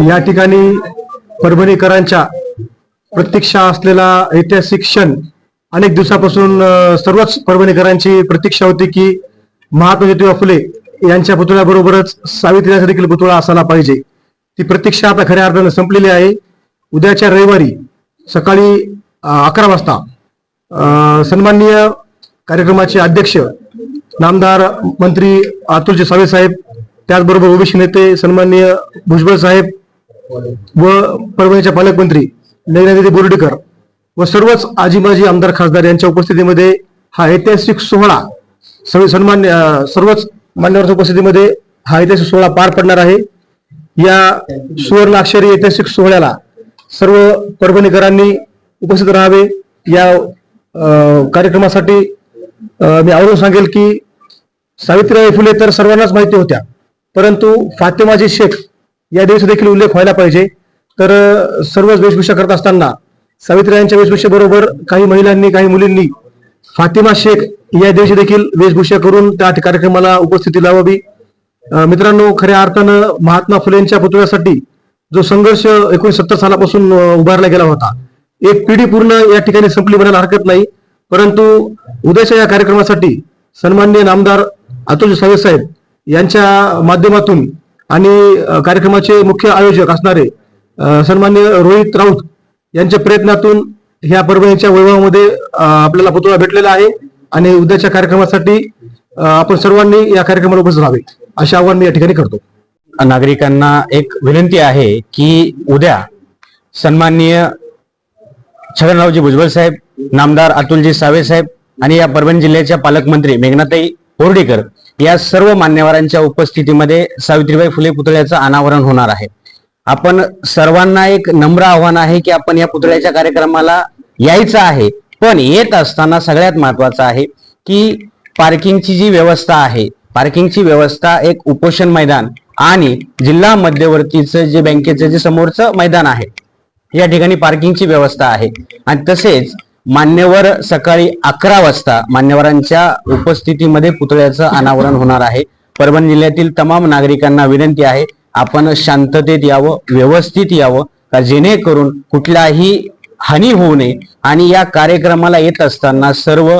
या ठिकाणी परभणीकरांच्या प्रतीक्षा असलेला ऐतिहासिक क्षण अनेक दिवसापासून सर्वच परभणीकरांची प्रतीक्षा होती की महात्मा ज्योतिबा फुले यांच्या पुतळ्याबरोबरच सावित्रीचा देखील पुतळा असायला पाहिजे. ती प्रतीक्षा आता खऱ्या अर्थानं संपलेली आहे. उद्याच्या रविवारी सकाळी अकरा वाजता सन्माननीय कार्यक्रमाचे अध्यक्ष नामदार मंत्री आतुरजी सावे साहेब त्याचबरोबर ओबीसी नेते सन्माननीय भुजबळ साहेब व परभणीच्या पालकमंत्री नैनादिदी बोर्डीकर व सर्वच आजी माजी आमदार खासदार यांच्या उपस्थितीमध्ये हा ऐतिहासिक सोहळा सर्व सन्मान्य सर्वच मान्यवरांच्या उपस्थितीमध्ये हा ऐतिहासिक सोहळा पार पडणार आहे. या सुवर्णाक्षरी ऐतिहासिक सोहळ्याला सर्व परभणीकरांनी उपस्थित राहावे. या कार्यक्रमासाठी मी आवडून सांगेल की सावित्रीबाई फुले तर सर्वांनाच माहिती होत्या. परंतु फातेमाजी शेख या दिवशी देखील उल्लेख व्हायला पाहिजे. तर सर्वच वेशभूषा करत असताना सावित्रीबाईंच्या वेशभूषेबरोबर काही महिलांनी काही मुलींनी फातिमा शेख या दिवशी देखील वेशभूषा करून त्या कार्यक्रमाला उपस्थिती लावावी. मित्रांनो खऱ्या अर्थानं महात्मा फुलेंच्या पुतळ्यासाठी जो संघर्ष एकोणीसत्तर सालापासून उभारला गेला होता एक पिढी पूर्ण या ठिकाणी संपली म्हणायला हरकत नाही. परंतु उद्याच्या या कार्यक्रमासाठी सन्माननीय नामदार अतुल सावे साहेब यांच्या माध्यमातून आणि कार्यक्रमाचे मुख्य आयोजक असणारे सन्मान्य सन्माननीय रोहित राऊत यांच्या प्रयत्नातून ह्या परभणीच्या वैभवामध्ये आपल्याला पुतळा भेटलेला आहे आणि उद्याच्या कार्यक्रमासाठी आपण सर्वांनी या कार्यक्रमाला उपस्थित राहावे असे आवाहन मी या ठिकाणी करतो. नागरिकांना एक विनंती आहे की उद्या सन्माननीय छगनरावजी भुजबळ साहेब नामदार अतुलजी सावे साहेब आणि या परभणी जिल्ह्याच्या पालकमंत्री मेघनाताई बोर्डीकर या सर्व मान्यवरांच्या उपस्थितीमध्ये सावित्रीबाई फुले पुतळ्याचं अनावरण होणार आहे. आपण सर्वांना एक नम्र आव्हान आहे की आपण या पुतळ्याच्या कार्यक्रमाला यायचं आहे. पण येत असताना सगळ्यात महत्वाचं आहे की पार्किंगची जी व्यवस्था आहे पार्किंगची व्यवस्था एक उपोषण मैदान आणि जिल्हा मध्यवर्तीचं जे बँकेचं जे समोरचं मैदान आहे या ठिकाणी पार्किंगची व्यवस्था आहे. आणि तसेच मान्यवर सकाळी अकरा वाजता मान्यवरांच्या उपस्थितीमध्ये पुतळ्याचं अनावरण होणार आहे. परभणी जिल्ह्यातील तमाम नागरिकांना विनंती आहे आपण शांततेत यावं व्यवस्थित यावं का जेणेकरून कुठलाही हानी होऊ नये. आणि या कार्यक्रमाला येत असताना सर्व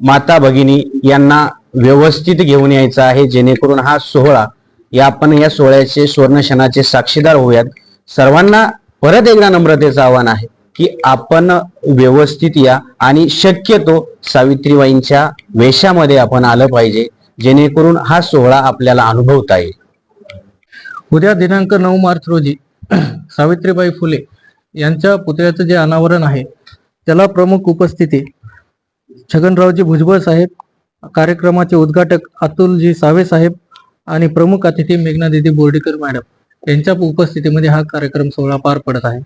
माता भगिनी यांना व्यवस्थित घेऊन यायचं आहे जेणेकरून हा सोहळा या आपण या सोहळ्याचे सुवर्णक्षणाचे साक्षीदार होऊयात. सर्वांना परत एकदा नम्रतेचं आव्हान आहे. की आपण व्यवस्थित या आणि शक्यतो सावित्रीबाईंच्या वेशामध्ये आपण आलं पाहिजे जेणेकरून हा सोहळा आपल्याला अनुभवता येईल. उद्या दिनांक नऊ मार्च रोजी सावित्रीबाई फुले यांच्या पुतळ्याचं जे अनावरण आहे त्याला प्रमुख उपस्थिती छगनरावजी भुजबळ साहेब कार्यक्रमाचे उद्घाटक अतुलजी सावे साहेब आणि प्रमुख अतिथी मेघनादिदी बोर्डीकर मॅडम यांच्या उपस्थितीमध्ये हा कार्यक्रम सोहळा पार पडत आहे.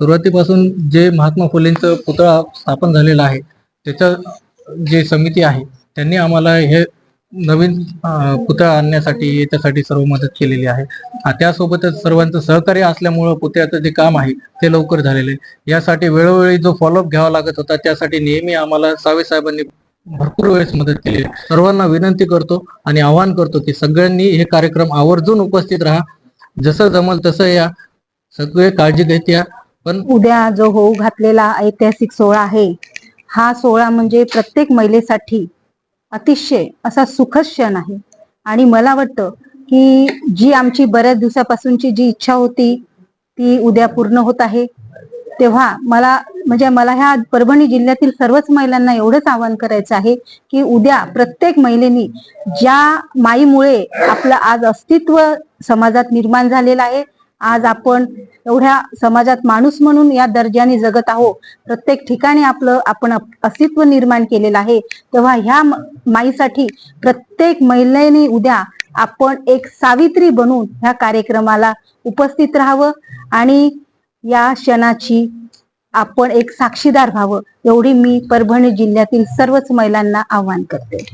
सुरुवातीपासून जे महात्मा फुलेंचं पुतळा स्थापन झालेला आहे त्याच्या जे समिती आहे त्यांनी आम्हाला हे नवीन पुतळा आणण्यासाठी याच्यासाठी सर्व मदत केलेली आहे. त्यासोबतच सर्वांचं सहकार्य असल्यामुळं पुतळ्याचं जे काम आहे ते लवकर झालेलं आहे. यासाठी वेळोवेळी जो फॉलोअप घ्यावा लागत होता त्यासाठी नेहमी आम्हाला सावे साहेबांनी भरपूर वेळेस मदत केली. आहे. सर्वांना विनंती करतो आणि आवाहन करतो की सगळ्यांनी हे कार्यक्रम आवर्जून उपस्थित राहा. जसं जमल तसं या. सगळे काळजी घेत या. पण उद्या जो होऊ घातलेला ऐतिहासिक सोहळा आहे हा सोहळा म्हणजे प्रत्येक महिलेसाठी अतिशय असा सुखद क्षण आहे. आणि मला वाटतं की जी आमची बऱ्याच दिवसापासूनची जी इच्छा होती ती उद्या पूर्ण होत आहे. तेव्हा मला म्हणजे मला ह्या परभणी जिल्ह्यातील सर्वच महिलांना एवढंच आवाहन करायचं आहे की उद्या प्रत्येक महिलेनी ज्या माईमुळे आपलं आज अस्तित्व समाजात निर्माण झालेलं आहे आज आपण एवढ्या समाजात माणूस म्हणून या दर्जाने जगत आहो. प्रत्येक ठिकाणी आपलं आपण अस्तित्व निर्माण केलेलं आहे. तेव्हा ह्या माईसाठी प्रत्येक महिलेने उद्या आपण एक सावित्री बनून ह्या कार्यक्रमाला उपस्थित राहावं आणि या क्षणाची आपण एक साक्षीदार व्हावं एवढी मी परभणी जिल्ह्यातील सर्वच महिलांना आवाहन करते.